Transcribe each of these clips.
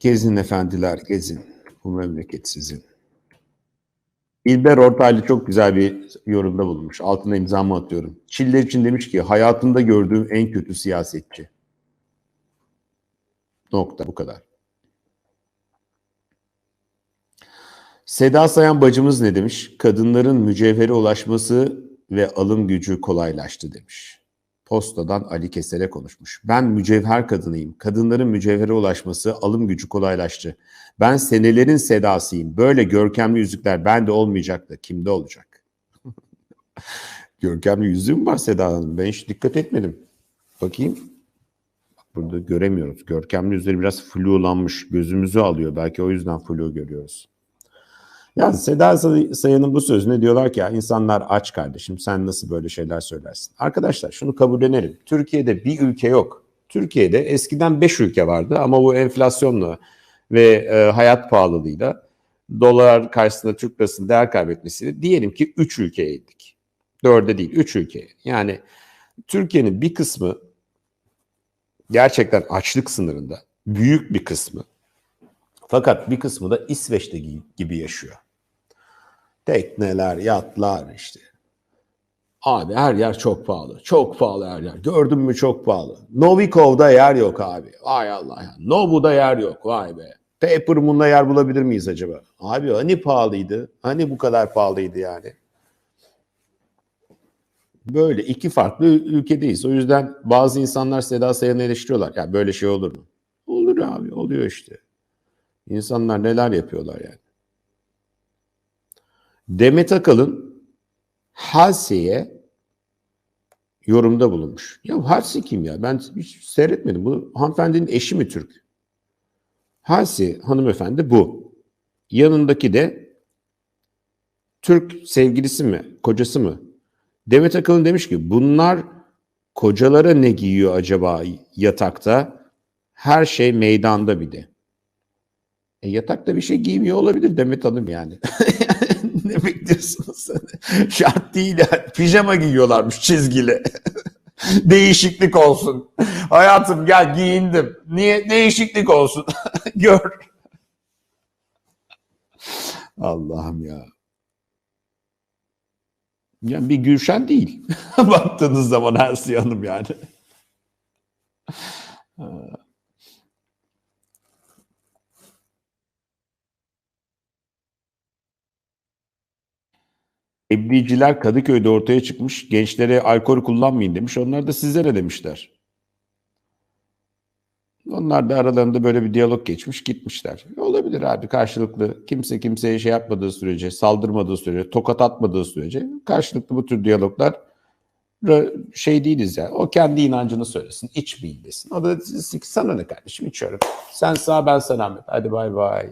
Gezin efendiler, gezin. Bu memleket sizin. İlber Ortaylı çok güzel bir yorumda bulunmuş. Altına imzamı atıyorum. Çiller için demiş ki hayatımda gördüğüm en kötü siyasetçi. Nokta bu kadar. Seda Sayan bacımız ne demiş? Kadınların mücevhere ulaşması ve alım gücü kolaylaştı demiş. Postadan Ali Keser'e konuşmuş. Ben mücevher kadınıyım. Kadınların mücevhere ulaşması, alım gücü kolaylaştı. Ben senelerin sedasıyım. Böyle görkemli yüzükler bende olmayacak da kimde olacak? görkemli yüzüğü mü var Seda Hanım? Ben hiç dikkat etmedim. Bakayım. Bak burada göremiyoruz. Görkemli yüzleri biraz fluolanmış. Gözümüzü alıyor. Belki o yüzden flu görüyoruz. Ya Seda Sayan'ın bu sözüne diyorlar ki ya insanlar aç kardeşim sen nasıl böyle şeyler söylersin? Arkadaşlar şunu kabullenelim. Türkiye'de bir ülke yok. Türkiye'de eskiden 5 ülke vardı ama bu enflasyonla ve e, hayat pahalılığıyla dolar karşısında Türk lirasının değer kaybetmesiyle diyelim ki 3 ülkeydik. 4'e değil 3 ülke. Yani Türkiye'nin bir kısmı gerçekten açlık sınırında. Büyük bir kısmı. Fakat bir kısmı da İsveç'te gibi yaşıyor. Tekneler, yatlar işte. Abi her yer çok pahalı. Çok pahalı her yer. Gördün mü çok pahalı. Novikov'da yer yok abi. Vay Allah ya. Novu'da yer yok. Vay be. Paper Moon'da yer bulabilir miyiz acaba? Abi hani pahalıydı? Hani bu kadar pahalıydı yani? Böyle iki farklı ülkedeyiz. O yüzden bazı insanlar Seda Sayan'ı eleştiriyorlar. Ya böyle şey olur mu? Olur abi oluyor işte. İnsanlar neler yapıyorlar yani. Demet Akalın Halsey'e yorumda bulunmuş. Ya Halsey kim ya? Ben hiç seyretmedim. Bu hanımefendinin eşi mi Türk? Halsey hanımefendi bu. Yanındaki de Türk sevgilisi mi? Kocası mı? Demet Akalın demiş ki bunlar kocalara ne giyiyor acaba yatakta? Her şey meydanda bir de. E, yatakta bir şey giymiyor olabilir Demet Hanım yani. ne bekliyorsunuz? Şart değil yani. Pijama giyiyorlarmış çizgili. Değişiklik olsun. Hayatım gel giyindim. Niye? Değişiklik olsun. Gör. Allah'ım ya. Yani bir Gülşen değil. Baktığınız zaman her Hanım yani. Ebliciler Kadıköy'de ortaya çıkmış. Gençlere alkol kullanmayın demiş. Onlar da sizlere demişler. Onlar da aralarında böyle bir diyalog geçmiş gitmişler. Olabilir abi karşılıklı. Kimse kimseye şey yapmadığı sürece, saldırmadığı sürece, tokat atmadığı sürece karşılıklı bu tür diyaloglar şey değiliz ya. Yani. O kendi inancını söylesin. İçmeyin desin. O da sana ne kardeşim içiyorum. Sen sağ ben sen Ahmet. Hadi bay bay.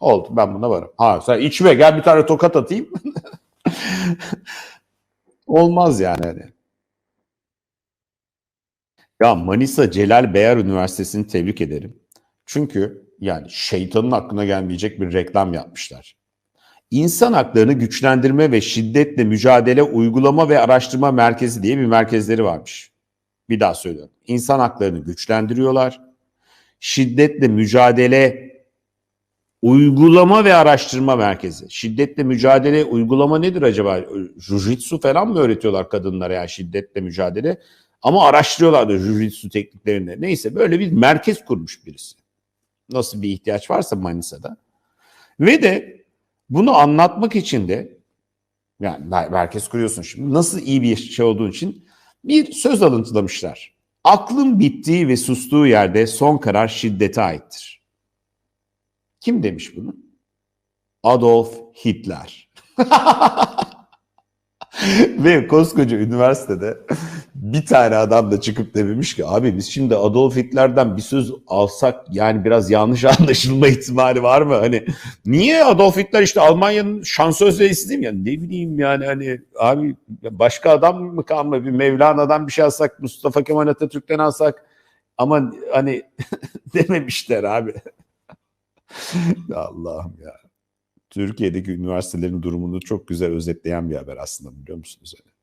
Oldu ben buna varım. Ha sen içme gel bir tane tokat atayım. Olmaz yani. Hani. Ya Manisa Celal Beyar Üniversitesi'ni tebrik ederim. Çünkü yani şeytanın aklına gelmeyecek bir reklam yapmışlar. İnsan Haklarını Güçlendirme ve Şiddetle Mücadele Uygulama ve Araştırma Merkezi diye bir merkezleri varmış. Bir daha söylüyorum. İnsan haklarını güçlendiriyorlar. Şiddetle mücadele Uygulama ve Araştırma Merkezi. Şiddetle mücadele uygulama nedir acaba? Jujitsu falan mı öğretiyorlar kadınlara ya şiddetle mücadele? Ama araştırıyorlar da jujitsu tekniklerini. Neyse böyle bir merkez kurmuş birisi. Nasıl bir ihtiyaç varsa Manisa'da. Ve de bunu anlatmak için de yani merkez kuruyorsun şimdi. Nasıl iyi bir şey olduğu için bir söz alıntılamışlar. Aklın bittiği ve sustuğu yerde son karar şiddete aittir. Kim demiş bunu? Adolf Hitler. Ve koskoca üniversitede bir tane adam da çıkıp demiş ki abi biz şimdi Adolf Hitler'den bir söz alsak yani biraz yanlış anlaşılma ihtimali var mı? Hani niye Adolf Hitler işte Almanya'nın şansölyesi değil mi? Yani ne bileyim yani hani abi başka adam mı kalma bir Mevlana'dan bir şey alsak Mustafa Kemal Atatürk'ten alsak ama hani dememişler abi. Allah'ım ya. Türkiye'deki üniversitelerin durumunu çok güzel özetleyen bir haber aslında biliyor musunuz? Yani?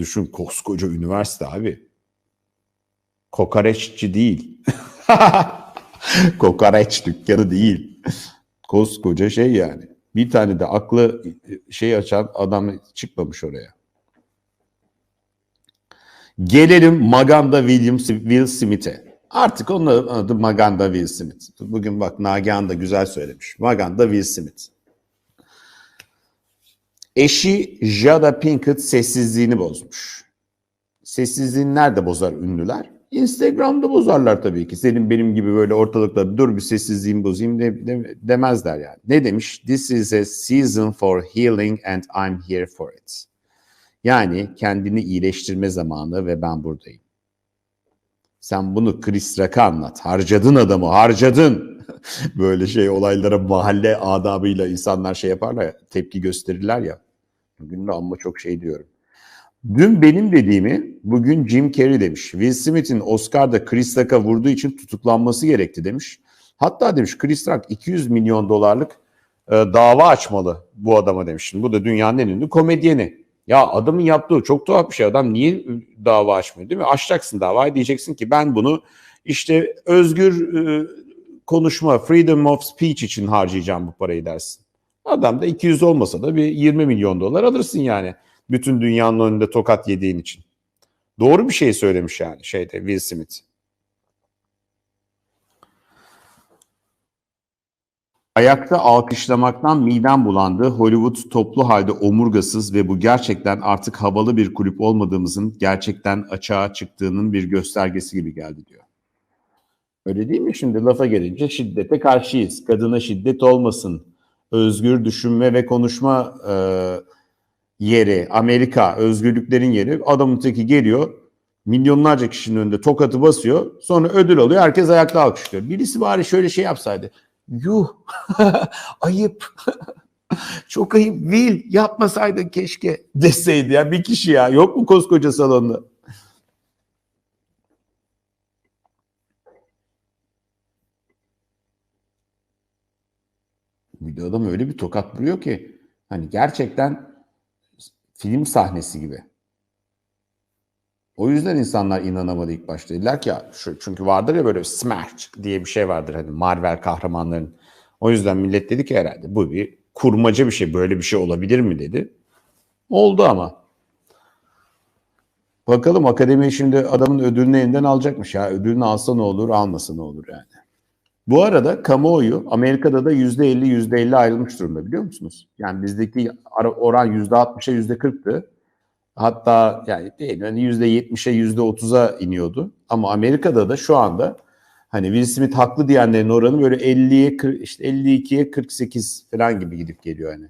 Düşün koskoca üniversite abi. Kokoreççi değil. Kokoreç dükkanı değil. Koskoca şey yani. Bir tane de aklı şey açan adam çıkmamış oraya. Gelelim Maganda William Will Smith'e. Artık onun adı Maganda Will Smith. Bugün bak Nagihan da güzel söylemiş. Maganda Will Smith. Eşi Jada Pinkett sessizliğini bozmuş. Sessizliğini nerede bozar ünlüler? Instagram'da bozarlar tabii ki. Senin benim gibi böyle ortalıkta dur bir sessizliğimi bozayım de, de, demezler yani. Ne demiş? This is a season for healing and I'm here for it. Yani kendini iyileştirme zamanı ve ben buradayım. Sen bunu Chris Rock'a anlat. Harcadın adamı, harcadın. Böyle şey olaylara mahalle adabıyla insanlar şey yaparlar ya, tepki gösterirler ya. Bugün de amma çok şey diyorum. Dün benim dediğimi bugün Jim Carrey demiş. Will Smith'in Oscar'da Chris Rock'a vurduğu için tutuklanması gerekti demiş. Hatta demiş Chris Rock 200 milyon dolarlık e, dava açmalı bu adama demiş. Şimdi bu da dünyanın en ünlü komedyeni. Ya adamın yaptığı çok tuhaf bir şey. Adam niye dava açmıyor değil mi? Açacaksın davayı diyeceksin ki ben bunu işte özgür e, konuşma, freedom of speech için harcayacağım bu parayı dersin. Adam da 200 olmasa da bir 20 milyon dolar alırsın yani. Bütün dünyanın önünde tokat yediğin için. Doğru bir şey söylemiş yani şeyde Will Smith. Ayakta alkışlamaktan midem bulandı. Hollywood toplu halde omurgasız ve bu gerçekten artık havalı bir kulüp olmadığımızın gerçekten açığa çıktığının bir göstergesi gibi geldi diyor. Öyle değil mi şimdi lafa gelince şiddete karşıyız. Kadına şiddet olmasın. Özgür düşünme ve konuşma e, yeri, Amerika, özgürlüklerin yeri. Adamın teki geliyor, milyonlarca kişinin önünde tokatı basıyor. Sonra ödül alıyor, herkes ayakta alkışlıyor. Birisi bari şöyle şey yapsaydı. Yuh, ayıp. Çok ayıp. Will yapmasaydın keşke deseydi ya bir kişi ya. Yok mu koskoca salonda? Bir adam öyle bir tokat vuruyor ki hani gerçekten film sahnesi gibi. O yüzden insanlar inanamadı ilk başta. Dediler ki ya şu, çünkü vardır ya böyle smash diye bir şey vardır hani Marvel kahramanların. O yüzden millet dedi ki herhalde bu bir kurmaca bir şey böyle bir şey olabilir mi dedi. Oldu ama. Bakalım akademi şimdi adamın ödülünü elinden alacakmış ya. Ödülünü alsa ne olur almasa ne olur yani. Bu arada kamuoyu Amerika'da da %50 %50 ayrılmış durumda biliyor musunuz? Yani bizdeki oran %60'a %40'tı. Hatta yani değil yani %70'e %30'a iniyordu. Ama Amerika'da da şu anda hani Will Smith haklı diyenlerin oranı böyle 50'ye işte 52'ye 48 falan gibi gidip geliyor hani.